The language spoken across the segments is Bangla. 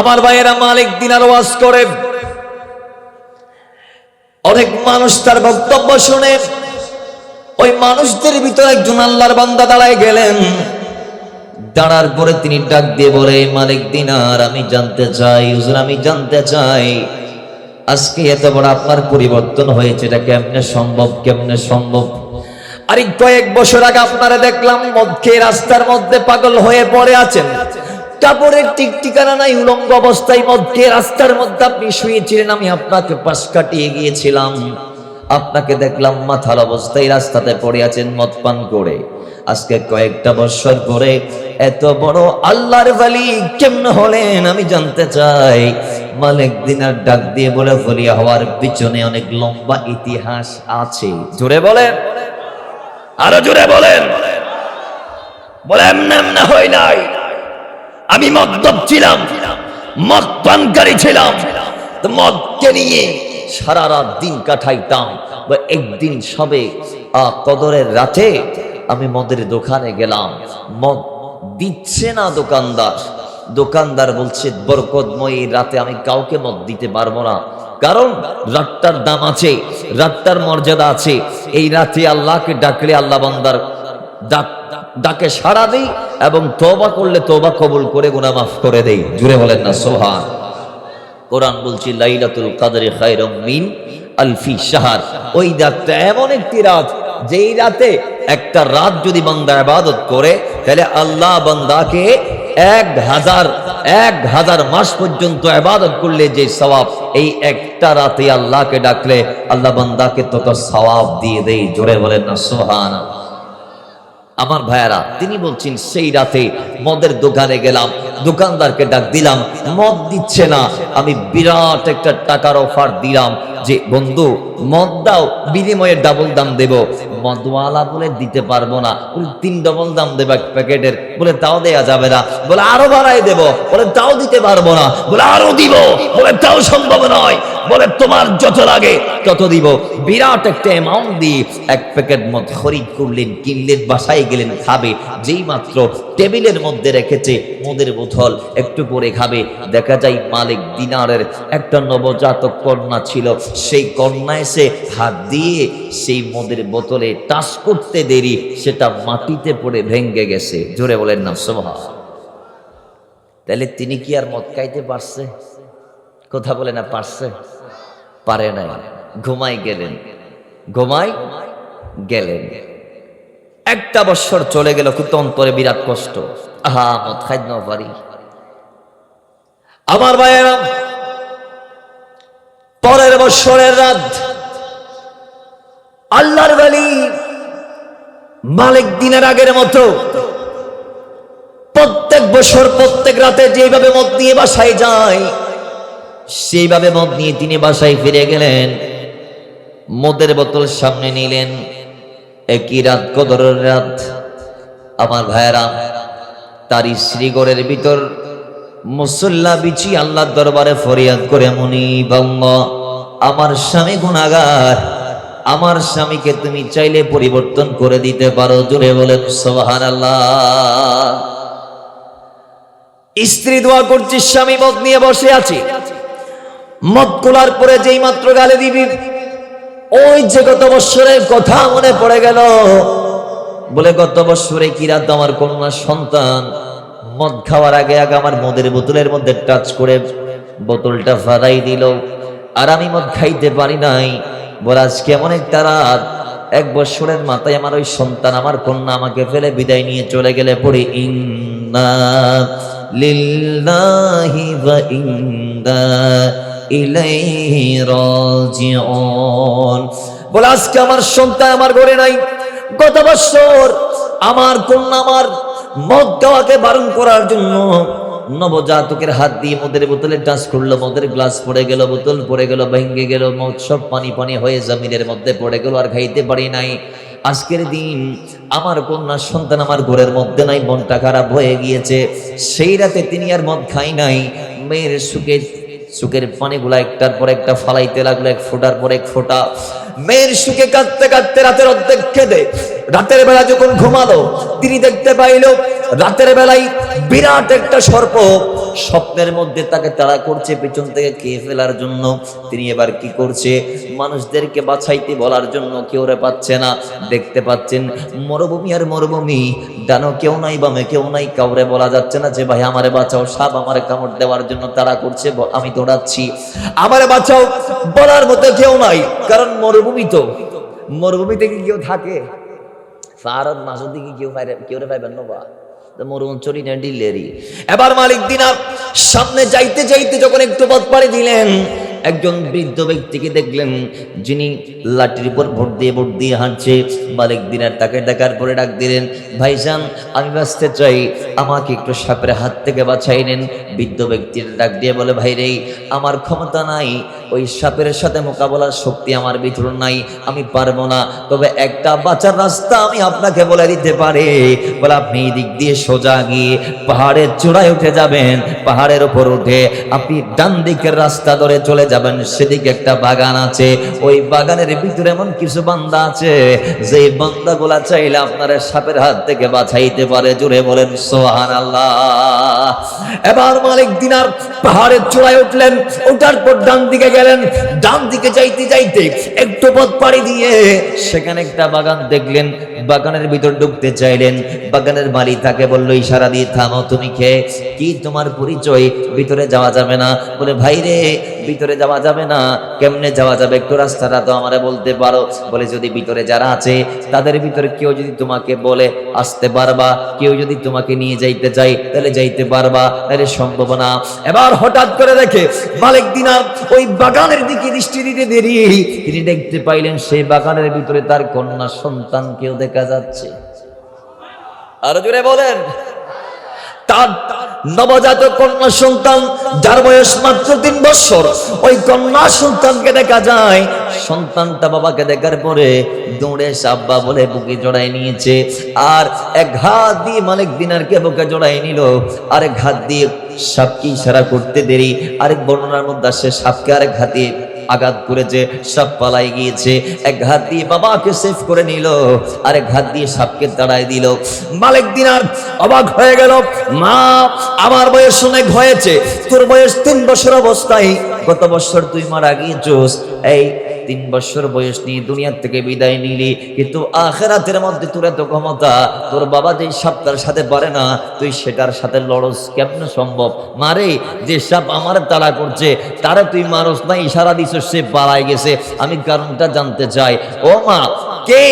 আমার ভাইয়েরা মালিক দিনার ওয়াজ করে। অনেক মানুষ তার বক্তব্য শুনে, ওই মানুষদের ভিতরে একজন আল্লাহর বান্দা দাঁড়ায় গেলেন। দাঁড়ার পরে তিনি ডাক দিয়ে বলে, মালিক দিনার আমি জানতে চাই, হুজুর, আমি জানতে চাই। আজকে এত বড় আপনার পরিবর্তন হয়েছে, এটা কেমনে সম্ভব কেমনে সম্ভব? আর কয়েক বছর আগে আপনারা দেখলাম মধ্যে রাস্তার মধ্যে পাগল হয়ে পড়ে আছেন। কাপড়ের টিক ঠিকানা নাই, উলঙ্গ অবস্থায় মধ্যে, রাস্তার মধ্যে আপনি শুয়েছিলেন, আমি আপনাকে পাশ কাটিয়ে গিয়েছিলাম। আপনাকে দেখলাম মাথার অবস্থায় রাস্তাতে পড়ে আছেন মদ পান করে। আজকে কয়েকটা বছর পরে এত বড় আল্লাহর বালি কেমন হলেন, আমি জানতে চাই। মালিক দিনার ডাক দিয়ে বলে ফলিয়া হওয়ার পিছনে অনেক লম্বা ইতিহাস আছে। জোরে বলেন। আরও জোরে বলেন। বলে এমন এমন হয় নাই। আমি মদ্যপ ছিলাম মদ পানকারী ছিলাম মদকে নিয়ে সারা রাত দিন কাটাইতাম, বা একদিন সবে কদরের রাতে আমি মদের দোকানে গেলাম। মদ দিচ্ছে না দোকানদার। দোকানদার বলছে, বরকতময় রাতে আমি কাউকে মদ দিতে পারব না। কারণ রাতটার দাম আছে, রাতটার মর্যাদা আছে। এই রাতে আল্লাহকে ডাকলে আল্লাহ বান্দার ডাক সাড়া দেই এবং তোবা করলে তোবা কবুল করে গুনাহ মাফ করে দেই। জুড়ে বলেন না সোহান কোরআন বলছি, লাইলাতুল কাদরে খায়রুম মিন আলফি শাহর। ওই রাতটা এমন একটি রাত, যেই রাতে একটা রাত যদি বান্দা ইবাদত করে, তাহলে আল্লাহ বান্দাকে এক হাজার এক হাজার মাস পর্যন্ত ইবাদত করলে যে সওয়াব, এই একটা রাতে আল্লাহকে ডাকলে আল্লাহ বান্দাকে তত সওয়াব দিয়ে দেয় জোরে বলেন না, সুবহানাল্লাহ। আমার ভাইয়ারা, তিনি বলছেন, সেই রাতে মদের দোকানে গেলাম, দোকানদারকে ডাক দিলাম, মদ দিচ্ছে না। আমি বিরাট একটা টাকার অফার দিলাম যে, বন্ধু, মদ দাও, বিনিময়ে ডাবল দাম দেব। মদওয়ালা বলে, দিতে পারব না। বলে, তিন ডবল দাম দেব এক প্যাকেটের। বলে, তাও দেয়া যাবে না। বলে, আরও বাড়াই দেব। বলে, তাও দিতে পারব না। বলে, আরও দিব। বলে, তাও সম্ভব নয়। বলে, তোমার যত লাগে তত দিব। বিরাট একটা অ্যামাউন্ট দিয়ে এক প্যাকেট মদ খরিদ করলেন, কিনলেন, বাসায় গেলেন, খাবে। যেই মাত্র টেবিলের মধ্যে রেখেছে মদের বোতল, একটু পরে খাবে। দেখা যায় মালিক দিনারের একটা নবজাতক কন্যা ছিল। সেই কন্যা এসে হাত দিয়ে সেই মদের বোতলে টাচ করতে দেরি, সেটা মাটিতে পড়ে ভেঙ্গে গেছে। জোরে বলেন না সোভা তাহলে তিনি কি আর মদ খাইতে পারছে? কথা বলে না, পারছে? পারে নাই। ঘুমাই গেলেন। ঘুমাই গেলেন। একটা বছর চলে গেল কিন্তু অন্তরে বিরাট কষ্ট। আহা না পারি আমার ভাইয়েরা, পরের বছরের রাত, আল্লাহর বালি মালিক দিনের আগের মতো প্রত্যেক বছর, প্রত্যেক রাতে যেভাবে মদ নিয়ে বাসায় যায় সেইভাবে মদ নিয়ে তিনি বাসায় ফিরে গেলেন। মদের বোতল সামনে নিলেন। একই রাত, কদরের রাত। আমার ভাইয়েরা, তারই শ্রীগড়ের ভিতর মুসল্লা বিছি আল্লাহর দরবারে ফরিয়াদ করে মনি, বাম্মা, আমার স্বামী গুণাগার আমার স্বামীকে তুমি চাইলে পরিবর্তন করে দিতে পারো। জোরে বলেন আল্লাহ স্ত্রী দোয়া করছি, স্বামী মদ নিয়ে বসে আছে। মদ কোলার পরে যেই মাত্র গালে দিবি, ওই যে গত বৎসরের কথা মনে পড়ে গেল। বলে, গত বৎসরে কি রাত আমার কন্যা সন্তান? মদ খাওয়ার আগে আগে আমার মদের বোতলের মধ্যে টাচ করে বোতলটা ফাদাই দিল, আর আমি মদ খাইতে পারি নাই। বলে, আজকে এমন একটা রাত, এক বৎসরের মাথায় আমার ওই সন্তান, আমার কন্যা আমাকে ফেলে বিদায় নিয়ে চলে গেলে পড়ি, ইন্না লিল্লাহি ওয়া ইন্না বলে, আজকে আমার সন্তান আমার ঘরে নাই। গত বছর আমার কন্যা আমার মদ খাওয়াকে বারণ করার জন্য নবজাতকের হাত দিয়ে মদের বোতলে টাচ করল। মদের গ্লাস পড়ে গেল, বোতল পড়ে গেল ভেঙ্গে গেল, মদ সব পানি পানি হয়ে জমিনের মধ্যে পড়ে গেল আর খাইতে পারি নাই। আজকের দিন আমার কন্যা সন্তান আমার ঘরের মধ্যে নাই, মনটা খারাপ হয়ে গিয়েছে। সেই রাতে তিনি আর মদ খাই নাই। মেয়ের সুখে সুখের পানিগুলা একটার পর একটা ফালাইতে লাগল, এক ফোটার পর এক ফোটা। মেয়ের সুখে কাঁদতে কাঁদতে রাতের অর্ধেক খেদে রাতের বেলা যখন ঘুমালো, তিনি দেখতে পাইল, রাতের বেলায় বিরাট একটা সর্প স্বপ্নের মধ্যে তাকে তাড়া করছে, পেছন থেকে খেয়ে ফেলার জন্য। তিনি এবার কি করছে? মানুষদেরকে বাছাইতে বলার জন্য কেউ রে পাচ্ছে না। দেখতে পাচ্ছেন, মরুভূমি আর মরুভূমি ডানো কেউ নাই, বামে কেউ নাই, কাউরে বলা যাচ্ছে না যে, ভাই, আমারে বাঁচাও, সাপ আমারে কামড় দেওয়ার জন্য তাড়া করছে আমি দৌড়াচ্ছি। আমারে বাঁচাও, বলার মতো কেউ নাই, কারণ মরুভূমি তো। মরুভূমিতে কি কেউ থাকে? ফারত মাসুদ দিকে কেউ কেউ রে পাইবেন না বা? না ডিলেরি এবার মালিক দিনার সামনে যাইতে যাইতে যখন একটু পথ পাড়ি দিলেন, একজন বৃদ্ধ ব্যক্তিকে দেখলেন, যিনি লাঠির উপর ভোট দিয়ে ভোট দিয়ে হাঁটছে। মালিক দিনার তাকে ডাকার পরে ডাক দিলেন, ভাইজান, আমি বাঁচতে চাই, আমাকে একটু সাপের হাত থেকে বাঁচাই নেন। বৃদ্ধ ব্যক্তির ডাক দিয়ে বলে, ভাই রে, আমার ক্ষমতা নাই। ওই সাপের সাথে মোকাবেলার শক্তি আমার ভিতর নাই। আমি পারব না। তবে একটা বাঁচার রাস্তা আমি আপনাকে বলে দিতে পারি। বলে আপনি দিক দিয়ে সোজা গিয়ে পাহাড়ের চূড়ায় উঠে যাবেন। পাহাড়ের ওপর উঠে আপনি ডান দিকের রাস্তা ধরে চলে যাবেন। সেদিকে একটা বাগান আছে। ওই বাগানের ভিতরে এমন কিছু বান্দা আছে, যে বান্দাগুলা চাইলে আপনার সাপের হাত থেকে বাঁচাইতে পারে। জুড়ে বলেন সোহান আল্লাহ এবার মালিক দিনার পাহাড়ের চূড়ায় উঠলেন ওঠার পর ডান দিকে গেলেন। ডান দিকে যাইতে যাইতে একটু পথ পাড়ি দিয়ে সেখানে একটা বাগান দেখলেন। বাগানের ভিতর ঢুকতে চাইলেন। বাগানের মালিক তাকে বলল, ইশারা দিয়ে থামো, তুমি কে? কি তোমার পরিচয়? ভিতরে যাওয়া যাবে না। বলে, ভাই রে, ভিতরে যাওয়া যাবে না। কেমনে যাওয়া যাবে? একটু রাস্তাটা তো আমারে বলতে পারো। বলে, যদি ভিতরে যারা আছে, তাদের ভিতরে কেউ যদি তোমাকে বলে, আসতে পারবা কেউ যদি তোমাকে নিয়ে যাইতে চাই তাহলে যাইতে পারবা। তাহলে সম্ভব না। এবার হঠাৎ করে দেখে মালিক দিনার ওই বাগানের দিকে দৃষ্টি দিতে দেরি। তিনি দেখতে পাইলেন সেই বাগানের ভিতরে তার কন্যা সন্তান কেউ দেখা যাচ্ছে। আরও জোরে বলেন। তার নবজাতক কন্যা সন্তান, যার বয়স মাত্র তিন বছর, ওই কন্যা সন্তানকে দেখা যায়। সন্তানটা বাবাকে দেখার পরে দৌড়ে সাব্বা বলে বুকে জড়াই নিয়েছে। আর এক হাত দিয়ে মালিক দিনারকে বুকে জড়াই নিল। আরেক হাত দিয়ে সাপকে ইশারা করতে দেরি। আরেক বর্ণনার মধ্যে আসে, সাপকে আরেক হাতে আঘাত করেছে, সাপ পালাই গিয়েছে। এক হাত দিয়ে বাবাকে সেভ করে নিল, আরেক হাত দিয়ে সাপকে তাড়াই দিল। মালিক দিনার অবাক হয়ে গেল, মা, আমার বয়স অনেক হয়েছে, তোর বয়স তিন বছর অবস্থায়, গত বছর তুই মারা গিয়েছোস, এই তিন বছর বয়স নিয়ে দুনিয়ার থেকে বিদায় নিলি, কিন্তু আখেরাতের মধ্যে তোর এত ক্ষমতা, তোর বাবা যে সাপটার সাথে পারে না, তুই সেটার সাথে লড়স কেমন সম্ভব? মারে, যে সাপ আমার তাড়া করছে, তারা তুই মারস না, ইশারা দিছ সে পালাই গেছে। আমি কারণটা জানতে চাই। ও মা, কে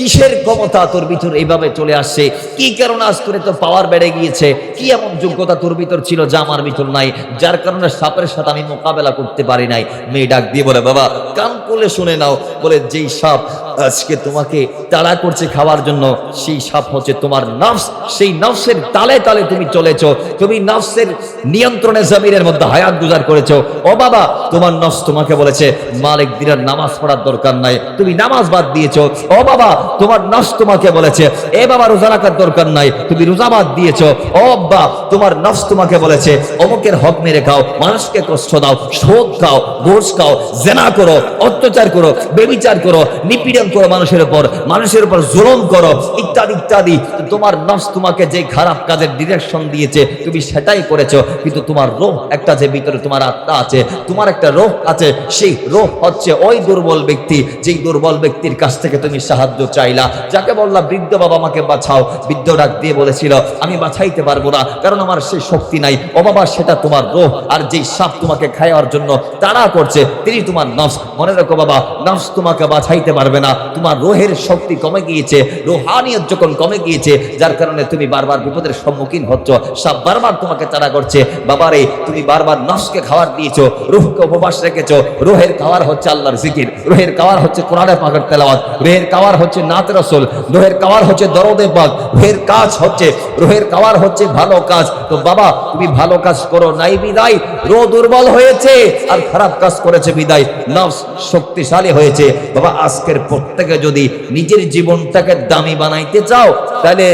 কিসের ক্ষমতা তোর ভিতর এইভাবে চলে আসছে? কি কারণে আজ করে তোর পাওয়ার বেড়ে গিয়েছে? কি এমন যোগ্যতা তোর ভিতর ছিল যা আমার ভিতর নাই? যার কারণে সাপের সাথে আমি মোকাবেলা করতে পারি নাই। মেয়ে ডাক দিয়ে বলে, বাবা, কান করলে শুনে নাও। বলে, যেই সাপ আজকে তোমাকে তাড়া করছে খাওয়ার জন্য। সেই সাপ হচ্ছে তোমার নফস। সেই নফসের তালে তালে তুমি চলেছো। তুমি নফসের নিয়ন্ত্রণে জমিনের মধ্যে হায়াত গুজার করেছ। ও বাবা, তোমার নফস তোমাকে বলেছে, মালিক দিনের নামাজ পড়ার দরকার নাই। তুমি নামাজ বাদ দিয়েছ। ও বাবা, তোমার নফস তোমাকে বলেছে, এ বাবা, রোজা রাখার দরকার নাই। তুমি রোজা বাদ দিয়েছ। ও আব্বা, তোমার নফস তোমাকে বলেছে, অমুকের হক মেরে খাও, মানুষকে কষ্ট দাও, শোধ খাও, ঘোষ খাও, জেনা করো, অত্যাচার করো, বেবিচার করো নিপীড়ন করো মানুষের উপর মানুষের উপর জুলুম করো, ইত্যাদি ইত্যাদি। তোমার নফস তোমাকে যে খারাপ কাজের ডিরেকশন দিয়েছে, তুমি সেটাই করেছ। কিন্তু তোমার রোহ একটা যে ভিতরে তোমার আত্মা আছে, তোমার একটা রোহ আছে, সেই রোহ হচ্ছে ওই দুর্বল ব্যক্তি, যেই দুর্বল ব্যক্তির কাছ থেকে তুমি সাহায্য চাইলা। যাকে বললা, বৃদ্ধ বাবা, আমাকে বাঁচাও। বৃদ্ধ ডাক দিয়ে বলেছিল, আমি বাঁচাইতে পারব না, কারণ আমার সেই শক্তি নাই। ও বাবা, সেটা তোমার রোহ, আর যেই সাপ তোমাকে খাওয়ার জন্য তাড়া করছে, তিনি তোমার নফস। মনে রাখো বাবা, নফস তোমাকে বাঁচাইতে পারবে না। তোমার রোহের শক্তি কমে গিয়েছে, রোহানিয়ত যখন কমে গিয়েছে, যার কারণে তুমি বারবার বিপদের সম্মুখীন হচ্ছ সাপ বারবার তোমাকে তাড়া করছে। বাবারে, তুমি বারবার নফসকে খাবার দিয়েছ, রুহকে উপবাস রেখেছো, রোহের খাবার হচ্ছে আল্লাহর জিকির, রোহের খাবার হচ্ছে কোরআনের পাকের তেলাওয়াত, রোহের খাবার হচ্ছে নাত রসুল, রোহের খাবার হচ্ছে দরদে পাক, রোহের কাজ হচ্ছে, রোহের খাবার হচ্ছে ভালো কাজ। তো বাবা, তুমি ভালো কাজ করো নাই বিদায় রো দুর্বল হয়েছে, আর খারাপ কাজ করেছে বিদায়, নফস শক্তিশালী হয়েছে। বাবা, আজকের প্রত্যেকে যদি নিজের জীবনটাকে দামি বানাইতে চাও, তাহলে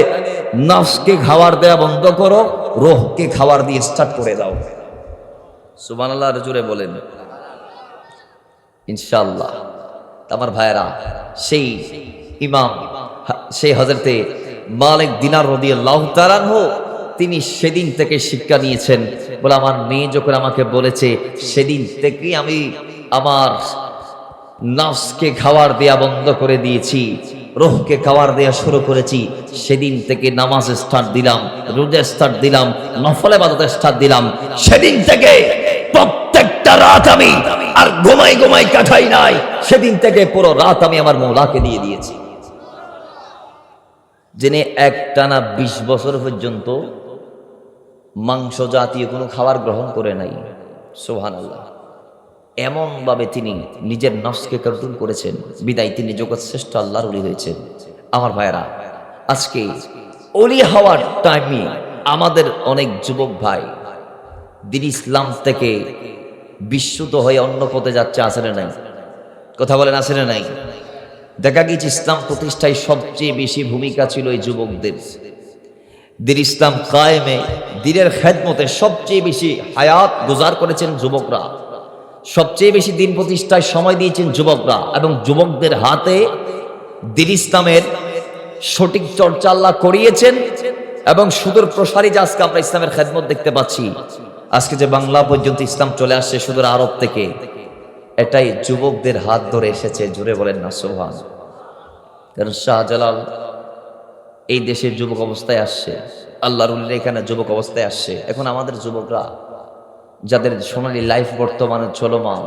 নফসকে খাবার দেওয়া বন্ধ করো, রোহকে খাবার দিয়ে স্টার্ট করে দাও। সুবান আল্লাহ জুড়ে বলেন। ইনশাল্লাহ আমার ভাইয়েরা, সেই ইমাম, সেই হজরতে মালিক দিনার রদি আল্লাহ তারানহ তিনি সেদিন থেকে শিক্ষা নিয়েছেন। বলে আমার মেয়ে যখন আমাকে বলেছে, সেদিন থেকেই আমি আমার নফসকে খাবার দেয়া বন্ধ করে দিয়েছি, রোহকে খাবার দেয়া শুরু করেছি, সেদিন থেকে নামাজ স্টার্ট দিলাম, রোজা স্টার্ট দিলাম, নফলে বাদতে স্টার্ট দিলাম, সেদিন থেকে প্রত্যেকটা রাত আমি আর ঘুমাই ঘুমাই কাটাই নাই, সেদিন থেকে পুরো রাত আমি আমার মৌলাকে দিয়ে দিয়েছি। যিনি একটানা বিশ বছর পর্যন্ত মাংস জাতীয় কোনো খাবার গ্রহণ করে নাই সোহান আল্লাহ এমনভাবে তিনি নিজের নফসকে কন্ট্রোল করেছেন। বিদায়, তিনি জগৎ শ্রেষ্ঠ আল্লাহর অলি হয়েছেন। আমার ভাইয়েরা, আজকে অলি হওয়ার টাইমে আমাদের অনেক যুবক ভাই দিন ইসলাম থেকে বিশ্বত হয়ে অন্য পথে যাচ্ছে আসলে নাই? কথা বলেন আসলে নাই? দেখা গিয়েছে ইসলাম প্রতিষ্ঠায় সবচেয়ে বেশি ভূমিকা ছিল এই যুবকদের। দিন ইসলাম কায়েমে, দিনের খেদমতে সবচেয়ে বেশি হায়াত গুজার করেছেন যুবকরা। সবচেয়ে বেশি দিন প্রতিষ্ঠায় সময় দিয়েছেন যুবকরা এবং যুবকদের হাতে দিন ইসলামের সঠিক চর্চা আল্লাহ করিয়েছেন এবং সুদূর প্রসারী যে আজকে আমরা ইসলামের খেদমত দেখতে পাচ্ছি, আজকে যে বাংলা পর্যন্ত ইসলাম চলে আসছে সুদূর আরব থেকে, এটাই যুবকদের হাত ধরে এসেছে জুড়ে বলেন না সোহান কারণ শাহজালাল এই দেশের যুবক অবস্থায় আসছে, আল্লাহর উল্লেখ এখানে যুবক অবস্থায় আসছে। এখন আমাদের যুবকরা যাদের সোনালী লাইফ বর্তমানে চলমান,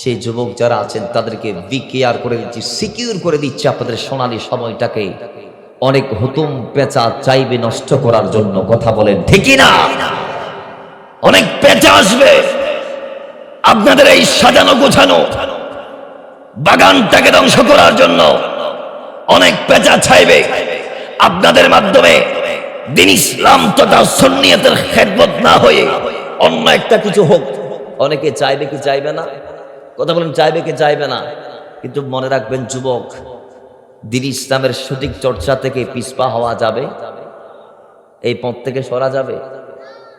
সেই যুবক যারা আছেন, তাদেরকে বিকেয়ার করে দিচ্ছি সিকিউর করে দিচ্ছে আপনাদের সোনালী সময়টাকে। অনেক হুতুম পেঁচা চাইবে নষ্ট করার জন্য, কথা বলেন ঠিকই না অনেক পেঁচা আসবে। আপনাদের এই সাজানো গোছানো বাগানটাকে ধ্বংস করার জন্য অনেক পেঁচা ছাইবে আপনাদের মাধ্যমে দিন ইসলাম তথা সন্নিয়তের খেদমত না হয়ে অন্য একটা কিছু হোক, অনেকে চাইবে কি চাইবে না? কথা বলেন, চাইবে কি চাইবে না? কিন্তু মনে রাখবেন, যুবক, দিন ইসলামের সঠিক চর্চা থেকে পিসপা হওয়া যাবে, এই পথ থেকে সরা যাবে।